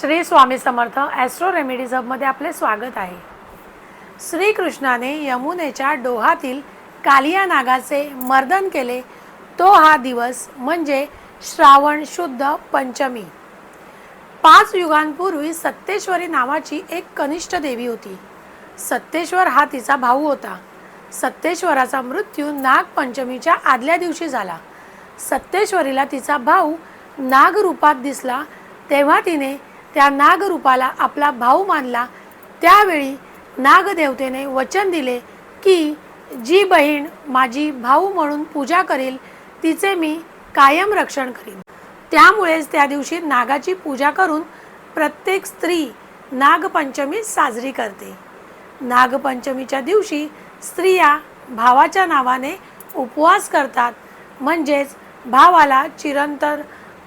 Shri Swami Samarth astro remedies हबमध्ये आपले स्वागत आहे. श्रीकृष्णाने यमुनेच्या डोहातील कालिया नागाचे मर्दन केले. तो हा दिवस म्हणजे श्रावण शुद्ध पंचमी. पाच युगांपूर्वी सत्तेश्वरी नावाची एक कनिष्ठ देवी होती. सत्तेश्वर हा तिचा भाऊ होता. सत्तेश्वराचा मृत्यू नागपंचमीच्या आदल्या दिवशी झाला. सत्तेश्वरीला तिचा भाऊ नागरूपात दिसला. तेव्हा तिने त्या नागरूपाला आपला भाऊ मानला. त्यावेळी नागदेवतेने वचन दिले की जी बहीण माझी भाऊ म्हणून पूजा करेल तिचे मी कायम रक्षण करीन. त्यामुळेच त्या दिवशी नागाची पूजा करून प्रत्येक स्त्री नागपंचमी साजरी करते. नागपंचमीच्या दिवशी स्त्रिया भावाच्या नावाने उपवास करतात. म्हणजेच भावाला चिरंतर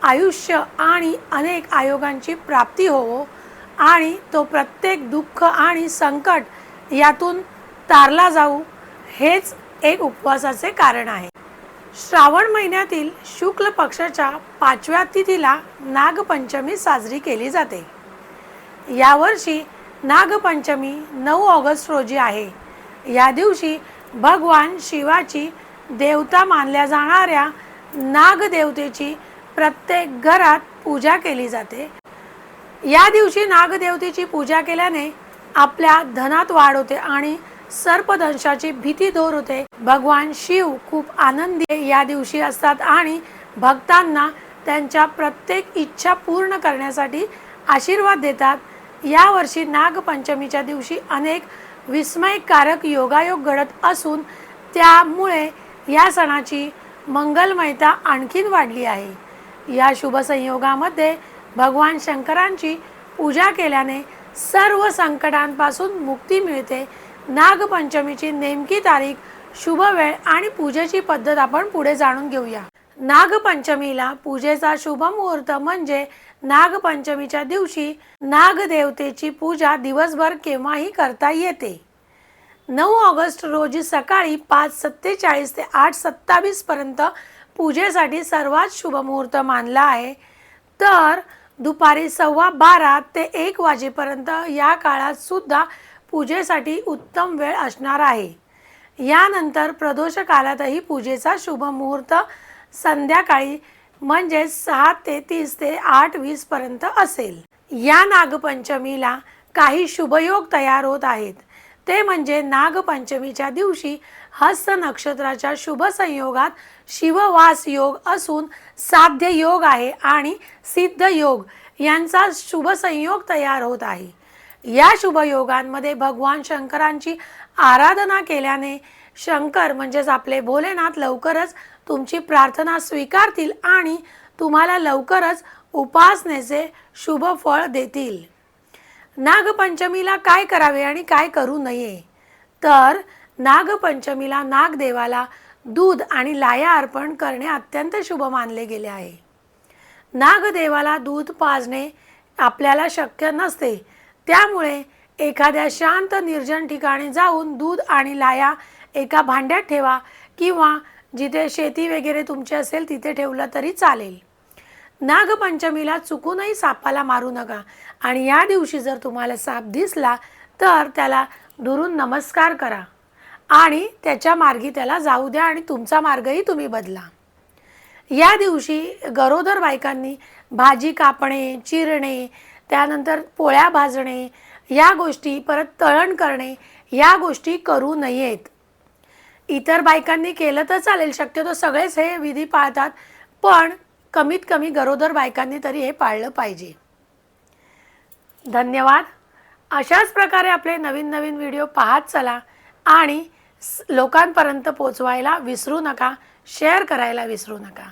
आयुष्य आणि अनेक आयोगांची प्राप्ती होवो आणि तो प्रत्येक दुःख आणि संकट यातून तारला जाऊ हेच एक उपवासाचे कारण आहे. श्रावण महिन्यातील शुक्ल पक्षाच्या पाचव्या तिथीला नागपंचमी साजरी केली जाते. यावर्षी नागपंचमी नऊ ऑगस्ट रोजी आहे. या दिवशी भगवान शिवाची देवता मानल्या जाणाऱ्या नागदेवतेची प्रत्येक घरात पूजा केली जाते. या दिवशी नागदेवतेची पूजा केल्याने आपल्या धनात वाढ होते आणि सर्पदंशाची भीती दूर होते. भगवान शिव खूप आनंदी या दिवशी असतात आणि भक्तांना त्यांच्या प्रत्येक इच्छा पूर्ण करण्यासाठी आशीर्वाद देतात. यावर्षी नागपंचमीच्या दिवशी अनेक विस्मयकारक योगायोग घडत असून त्यामुळे या सणाची मंगलमयता आणखीन वाढली आहे. या शुभ संयोगामध्ये भगवान शंकरांची पूजा केल्याने सर्व संकटांपासून मुक्ती मिळते. नागपंचमीची नेमकी तारीख शुभ वेळ आणि पूजेची पद्धत आपण पुढे जाणून घेऊया. नागपंचमीला पूजेचा शुभ मुहूर्त म्हणजे नागपंचमीच्या दिवशी नागदेवतेची पूजा दिवसभर केव्हाही करता येते. नऊ ऑगस्ट रोजी सकाळी पाच सत्तेचाळीस ते आठ सत्तावीस पर्यंत पूजेसाठी सर्वात शुभ मुहूर्त मानला आहे. तर दुपारी सव्वा बारा ते एक वाजेपर्यंत या काळात सुद्धा पूजेसाठी उत्तम वेळ असणार आहे. यानंतर प्रदोष काळातही पूजेचा शुभ मुहूर्त संध्याकाळी म्हणजे सहा ते तीस ते आठ वीस पर्यंत असेल. या नागपंचमीला काही शुभयोग तयार होत आहेत. ते म्हणजे नागपंचमीच्या दिवशी हस्त नक्षत्राच्या शुभ संयोगात शिववास योग असून साध्य योग आहे आणि सिद्ध योग यांचा शुभ संयोग तयार होत आहे. या शुभ योगांमध्ये भगवान शंकरांची आराधना केल्याने शंकर म्हणजेच आपले भोलेनाथ लवकरच तुमची प्रार्थना स्वीकारतील आणि तुम्हाला लवकरच उपासनेचे शुभ फळ देतील. नागपंचमीला काय करावे आणि काय करू नये? तर नागपंचमीला नागदेवाला दूध आणि लाया अर्पण करणे अत्यंत शुभ मानले गेले आहे. नागदेवाला दूध पाजणे आपल्याला शक्य नसते. त्यामुळे एखाद्या शांत निर्जन ठिकाणी जाऊन दूध आणि लाया एका भांड्यात ठेवा किंवा जिथे शेती वगैरे तुमची असेल तिथे ठेवलं तरी चालेल. नागपंचमीला चुकूनही सापाला मारू नका आणि या दिवशी जर तुम्हाला साप दिसला तर त्याला दुरून नमस्कार करा. आणि त्याच्या मार्गी त्याला जाऊ द्या आणि तुमचा मार्गही तुम्ही बदला. या दिवशी गरोदर बायकांनी भाजी कापणे चिरणे त्यानंतर पोळ्या भाजणे या गोष्टी परत तळण करणे या गोष्टी करू नयेत. इतर बायकांनी केलं तर चालेल शक्यतो सगळेच हे विधी पाळतात पण कमीत कमी गरोदर बायकांनी तरी हे पाळलं पाहिजे. धन्यवाद. अशाच प्रकारे आपले नवीन नवीन व्हिडिओ पाहत चला आणि लोकांपर्यंत पोचवायला विसरू नका शेअर करायला विसरू नका.